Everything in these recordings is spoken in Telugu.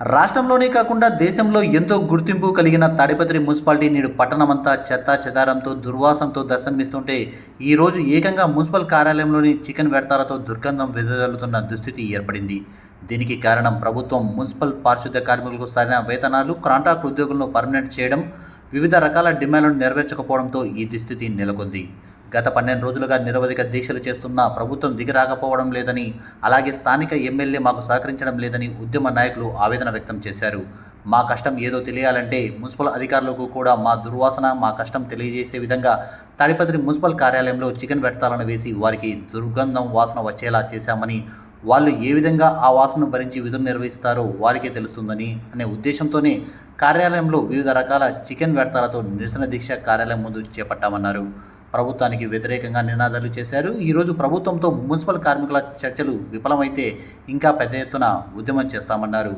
రాష్ట్రంలోనే కాకుండా దేశంలో ఎంతో గుర్తింపు కలిగిన తాడిపత్రి మున్సిపాలిటీ నేడు పట్టణమంతా చెత్త చెదారంతో దుర్వాసంతో దర్శనమిస్తుంటే ఈరోజు ఏకంగా మున్సిపల్ కార్యాలయంలోని చికెన్ వ్యర్థాలతో దుర్గంధం వెదజల్లుతున్న దుస్థితి ఏర్పడింది. దీనికి కారణం ప్రభుత్వం మున్సిపల్ పారిశుద్ధ్య కార్మికులకు సరైన వేతనాలు కాంట్రాక్ట్ ఉద్యోగులను పర్మనెంట్ చేయడం వివిధ రకాల డిమాండ్లను నెరవేర్చకపోవడంతో ఈ దుస్థితి నెలకొంది. గత పన్నెండు రోజులుగా నిరవధిక దీక్షలు చేస్తున్నా ప్రభుత్వం దిగిరాకపోవడం లేదని అలాగే స్థానిక ఎమ్మెల్యే మాకు సహకరించడం లేదని ఉద్యమ నాయకులు ఆవేదన వ్యక్తం చేశారు. మా కష్టం ఏదో తెలియాలంటే మున్సిపల్ అధికారులకు కూడా మా దుర్వాసన మా కష్టం తెలియజేసే విధంగా తాడిపత్రి మున్సిపల్ కార్యాలయంలో చికెన్ వ్యర్థాలను వేసి వారికి దుర్గంధం వాసన వచ్చేలా చేశామని వాళ్ళు ఏ విధంగా ఆ వాసనను భరించి విధులు నిర్వహిస్తారో వారికే తెలుస్తుందని అనే ఉద్దేశంతోనే కార్యాలయంలో వివిధ రకాల చికెన్ వ్యర్థాలతో నిరసన దీక్ష కార్యాలయం ముందు చేపట్టామన్నారు. ప్రభుత్వానికి వ్యతిరేకంగా నినాదాలు చేశారు. ఈరోజు ప్రభుత్వంతో మున్సిపల్ కార్మికుల చర్చలు విఫలమైతే ఇంకా పెద్ద ఎత్తున ఉద్యమం చేస్తామన్నారు.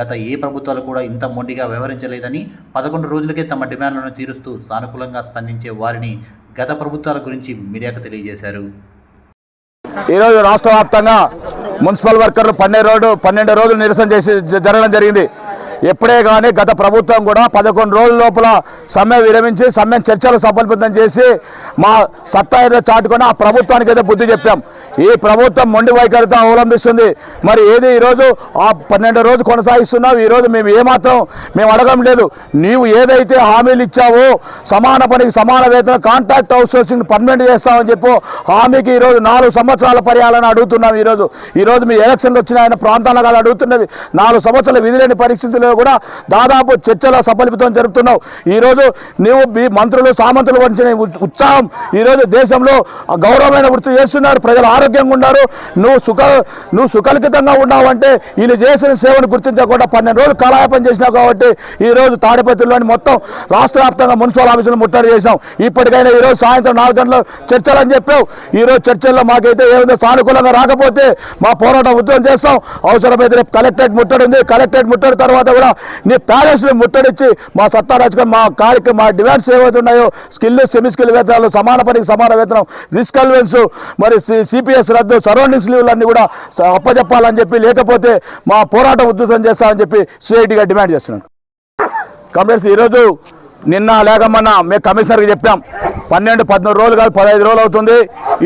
గత ఏ ప్రభుత్వాలు కూడా ఇంత మొండిగా వ్యవహరించలేదని పదకొండు రోజులకే తమ డిమాండ్లను తీరుస్తూ సానుకూలంగా స్పందించే వారిని గత ప్రభుత్వాల గురించి మీడియాకు తెలియజేశారు. ఈరోజు రాష్ట్ర వ్యాప్తంగా మున్సిపల్ వర్కర్లు పన్నెండు రోజు పన్నెండు రోజులు నిరసన చేసి జ- జరగడం జరిగింది. ఎప్పుడే కానీ గత ప్రభుత్వం కూడా పదకొండు రోజుల లోపల సమ్మె విరమించి సమ్మె చర్చలు సఫలబద్ధం చేసి మా సత్తా ఏదో చాటుకొని ఆ ప్రభుత్వానికి అయితే బుద్ధి చెప్పాం. ఈ ప్రభుత్వం మొండి వైఖరితో అవలంబిస్తుంది. మరి ఏది ఈరోజు? ఆ పన్నెండు రోజు కొనసాగిస్తున్నావు. ఈరోజు మేము ఏమాత్రం మేము అడగం లేదు. నీవు ఏదైతే హామీలు ఇచ్చావో సమాన పనికి సమాన వేతన కాంట్రాక్ట్ అవుట్సోర్సింగ్ పర్మనెంట్ చేస్తామని చెప్పు. హామీకి ఈరోజు నాలుగు సంవత్సరాల పర్యాలని అడుగుతున్నాం ఈరోజు. ఈరోజు మీ ఎలక్షన్లు వచ్చిన ఆయన ప్రాంతాల కాదు అడుగుతున్నది. నాలుగు సంవత్సరాలు విధిలేని పరిస్థితుల్లో కూడా దాదాపు చర్చల సఫలితం జరుపుతున్నావు. ఈరోజు నీవు మీ మంత్రులు సామంతులు వంచిన ఉత్సాహం ఈరోజు దేశంలో గౌరవమైన వృత్తి చేస్తున్నారు ప్రజలు ఆరోగ్యంగా ఉన్నారు. నువ్వు సుఖ నువ్వు సుఖలితంగా ఉన్నావంటే వీళ్ళు చేసిన సేవను గుర్తించకుండా పన్నెండు రోజులు కాలయాపన చేసినావు కాబట్టి ఈరోజు తాడిపత్రిలోని మొత్తం రాష్ట్ర వ్యాప్తంగా మున్సిపల్ ఆఫీసులు ముట్టడి చేశాం. ఇప్పటికైనా ఈరోజు సాయంత్రం నాలుగు గంటల చర్చలు అని చెప్పావు ఈరోజు చర్చల్లో మాకైతే ఏమైనా సానుకూలంగా రాకపోతే మా పోరాటం ఉద్యమం చేస్తాం. అవసరమైతే రేపు కలెక్టరేట్ ముట్టడి ఉంది. కలెక్టరేట్ ముట్టడి తర్వాత కూడా నీ ప్యాలెస్ని ముట్టడిచ్చి మా సత్తా రాజుకొని మా కార్యక్రమం మా డిమాండ్స్ ఏవైతే ఉన్నాయో స్కిల్ సెమీ స్కిల్ వేతనాలు సమాన పనికి సమాన వేతనం రిస్క్ అల్వెన్స్ మరి సిపిఎస్ రద్దు సరౌండింగ్స్ లీవ్లు కూడా అప్పజెప్పాలని అప్పచెప్పాలని చెప్పి లేకపోతే మా పోరాటం ఉధృతం చేస్తామని చెప్పి సిఐటిగా డిమాండ్ చేస్తున్నాను. కంప్లైంట్స్ ఈరోజు నిన్న లేక మొన్న మేము కమిషనర్కి చెప్పాం. పన్నెండు పద్నాలుగు రోజులు కాదు పదహైదు రోజులు అవుతుంది.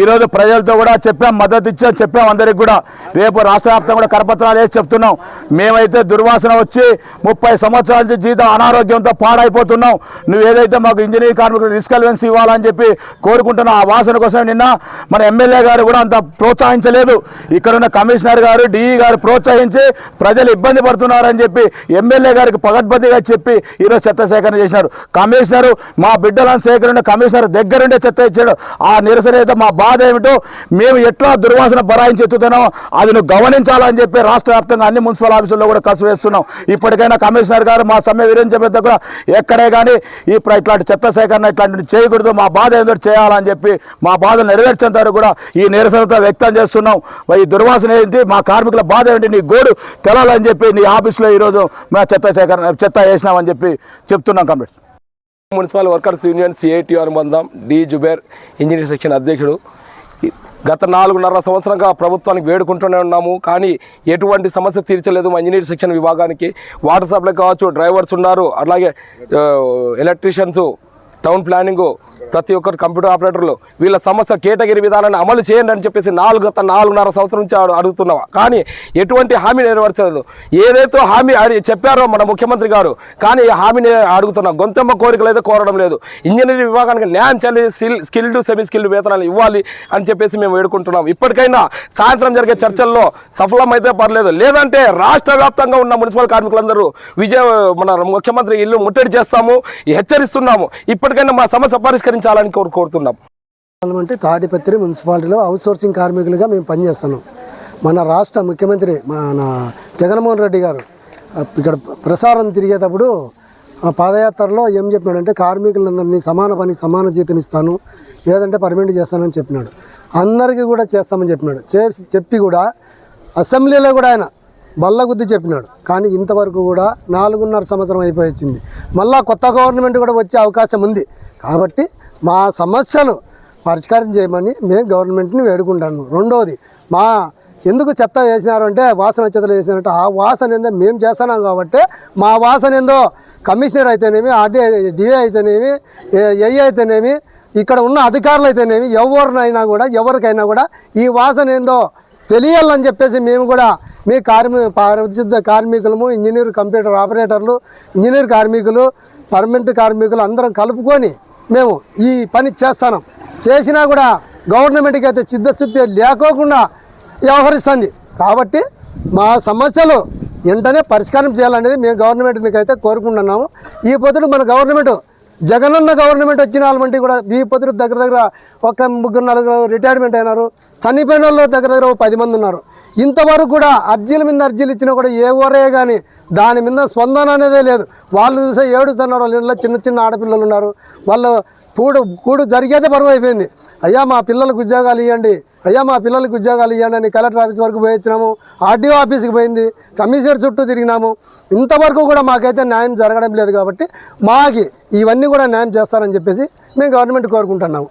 ఈరోజు ప్రజలతో కూడా చెప్పాం మద్దతు ఇచ్చాం చెప్పాం అందరికి కూడా. రేపు రాష్ట్ర కూడా కరపత్రాలు వేసి చెప్తున్నాం. మేమైతే దుర్వాసన వచ్చి ముప్పై సంవత్సరాల నుంచి జీతం అనారోగ్యంతో పాడైపోతున్నాం. నువ్వు ఏదైతే మాకు ఇంజనీరింగ్ కార్మికులు రిస్క్ ఇవ్వాలని చెప్పి కోరుకుంటున్నా ఆ వాసన కోసం నిన్న మన ఎమ్మెల్యే గారు కూడా అంత ప్రోత్సహించలేదు. ఇక్కడున్న కమిషనర్ గారు డిఈ గారు ప్రోత్సహించి ప్రజలు ఇబ్బంది పడుతున్నారని చెప్పి ఎమ్మెల్యే గారికి పగడ్బందీగా చెప్పి ఈరోజు చెత్త సేకరణ చేసినారు. కమిషనరు మా బిడ్డలను సేకరణ కమిషనర్ దగ్గరుండే చెత్త ఇచ్చాడు. ఆ నిరసన అయితే మా బాధ ఏమిటో మేము ఎట్లా దుర్వాసన బరాయించి ఎత్తుతున్నాం అది నువ్వు గమనించాలని చెప్పి రాష్ట్ర వ్యాప్తంగా అన్ని మున్సిపల్ ఆఫీసుల్లో కూడా కసు వేస్తున్నాం. ఇప్పటికైనా కమిషనర్ గారు మా సమ్మె విరించబెద్ద కూడా ఎక్కడే కానీ ఇప్పుడు ఇట్లాంటి చెత్త సేకరణ ఇట్లాంటివి చేయకూడదు. మా బాధ ఏదో చేయాలని చెప్పి మా బాధ నెరవేర్చేంత వరకు కూడా ఈ నిరసనతో వ్యక్తం చేస్తున్నాం. ఈ దుర్వాసన ఏంటి? మా కార్మికుల బాధ ఏంటి నీ గోడు తెలాలని చెప్పి నీ ఆఫీస్లో ఈరోజు మా చెత్త సేకరణ చెత్త వేసినామని చెప్పి చెప్తున్నాం complaints municipal workers union CIT అనుబంధం డి జుబేర్ ఇంజనీరింగ్ సెక్షన్ అధ్యక్షుడు. గత నాలుగున్నర సంవత్సరంగా ప్రభుత్వానికి వేడుకుంటూనే ఉన్నాము. కానీ ఎటువంటి సమస్య తీర్చలేదు మా ఇంజనీర్ సెక్షన్ విభాగానికి. వాటర్ సప్లై కావచ్చు డ్రైవర్స్ ఉన్నారు. అలాగే ఎలక్ట్రీషియన్స్ టౌన్ ప్లానింగ్ ప్రతి ఒక్కరు కంప్యూటర్ ఆపరేటర్లు వీళ్ళ సమస్య కేటగిరీ విధానాన్ని అమలు చేయండి అని చెప్పేసి నాలుగు గత నాలుగున్నర సంవత్సరం నుంచి అడు- అడుగుతున్నాం కానీ ఎటువంటి హామీ నెరవేర్చలేదు. ఏదైతే హామీ చెప్పారో మన ముఖ్యమంత్రి గారు కానీ ఈ హామీని అడుగుతున్నాం గొంతెమ్మ కోరికలు అయితే కోరడం లేదు. ఇంజనీరింగ్ విభాగానికి న్యాయం చేయాలి స్కిల్ స్కిల్డ్ సెమీ స్కిల్డ్ వేతనాలు ఇవ్వాలి అని చెప్పేసి మేము వేడుకుంటున్నాం. ఇప్పటికైనా సాయంత్రం జరిగే చర్చల్లో సఫలమైతే పర్లేదు. లేదంటే రాష్ట్ర వ్యాప్తంగా ఉన్న మున్సిపల్ కార్మికులందరూ విజయ మన ముఖ్యమంత్రి ఇల్లు ముట్టడి చేస్తాము హెచ్చరిస్తున్నాము. ఇప్పటికైనా మా సమస్య పరిష్కరించాలని కోరు కోరుతున్నాం. అంటే తాడిపత్రి మున్సిపాలిటీలో అవుట్సోర్సింగ్ కార్మికులుగా మేము పనిచేస్తున్నాం. మన రాష్ట్ర ముఖ్యమంత్రి మన జగన్మోహన్ రెడ్డి గారు ఇక్కడ ప్రసారం తిరిగేటప్పుడు ఆ పాదయాత్రలో ఏం చెప్పినాడంటే కార్మికులందరినీ సమాన పని సమాన జీతం ఇస్తాను లేదంటే పర్మనెంట్ చేస్తానని చెప్పినాడు. అందరికీ కూడా చేస్తామని చెప్పినాడు. చేసి చెప్పి కూడా అసెంబ్లీలో కూడా ఆయన బల్లగుద్ది చెప్పినాడు. కానీ ఇంతవరకు కూడా నాలుగున్నర సంవత్సరం అయిపోయింది మళ్ళా కొత్త గవర్నమెంట్ కూడా వచ్చే అవకాశం ఉంది. కాబట్టి మా సమస్యలు పరిష్కారం చేయమని మేము గవర్నమెంట్ని వేడుకుంటాను. రెండవది మా ఎందుకు చెత్త వేసినారు అంటే వాసన చెత్తలు వేసినారంటే ఆ వాసన ఏందో మేము చేస్తున్నాం కాబట్టి మా వాసన ఏందో కమిషనర్ అయితేనేమి ఆర్డీ డిఏ అయితేనేమి ఏ అయితేనేమి ఇక్కడ ఉన్న అధికారులు అయితేనేమి ఎవరినైనా కూడా ఎవరికైనా కూడా ఈ వాసన ఏందో తెలియాలని చెప్పేసి మేము కూడా మీ కార్మి పారిశుద్ధ కార్మికులము ఇంజనీర్ కంప్యూటర్ ఆపరేటర్లు ఇంజనీర్ కార్మికులు పర్మనెంట్ కార్మికులు అందరం కలుపుకొని మేము ఈ పని చేస్తాం చేసినా కూడా గవర్నమెంట్కి అయితే చిత్తశుద్ధి లేకోకుండా వ్యవహరిస్తుంది. కాబట్టి మా సమస్యలు వెంటనే పరిష్కారం చేయాలనేది మేము గవర్నమెంట్కి అయితే కోరుకుంటున్నాము. ఈ పొద్దుడు మన గవర్నమెంట్ జగనన్న గవర్నమెంట్ వచ్చిన వాళ్ళంటే కూడా ఈ పొద్దుడు దగ్గర దగ్గర ఒక ముగ్గురు నలుగురు రిటైర్మెంట్ అయినారు. చనిపోయిన వాళ్ళు దగ్గర దగ్గర ఒక పది మంది ఉన్నారు. ఇంతవరకు కూడా అర్జీల మీద అర్జీలు ఇచ్చినా కూడా ఏ ఊరే కానీ దాని మీద స్పందన అనేదే లేదు. వాళ్ళు చూసే ఏడు వాళ్ళ ఇంట్లో చిన్న చిన్న ఆడపిల్లలు ఉన్నారు. వాళ్ళు కూడు కూడు జరిగేదే పరువు అయిపోయింది. అయ్యా మా పిల్లలకు ఉద్యోగాలు ఇవ్వండి అయ్యా మా పిల్లలకు ఉద్యోగాలు ఇవ్వండి అని కలెక్టర్ ఆఫీస్ వరకు పోయి వచ్చినాము. ఆర్డీఓ ఆఫీస్కి పోయింది. కమిషనర్ చుట్టూ తిరిగినాము. ఇంతవరకు కూడా మాకైతే న్యాయం జరగడం లేదు కాబట్టి మాకి ఇవన్నీ కూడా న్యాయం చేస్తారని చెప్పేసి మేము గవర్నమెంట్ కోరుకుంటున్నాము.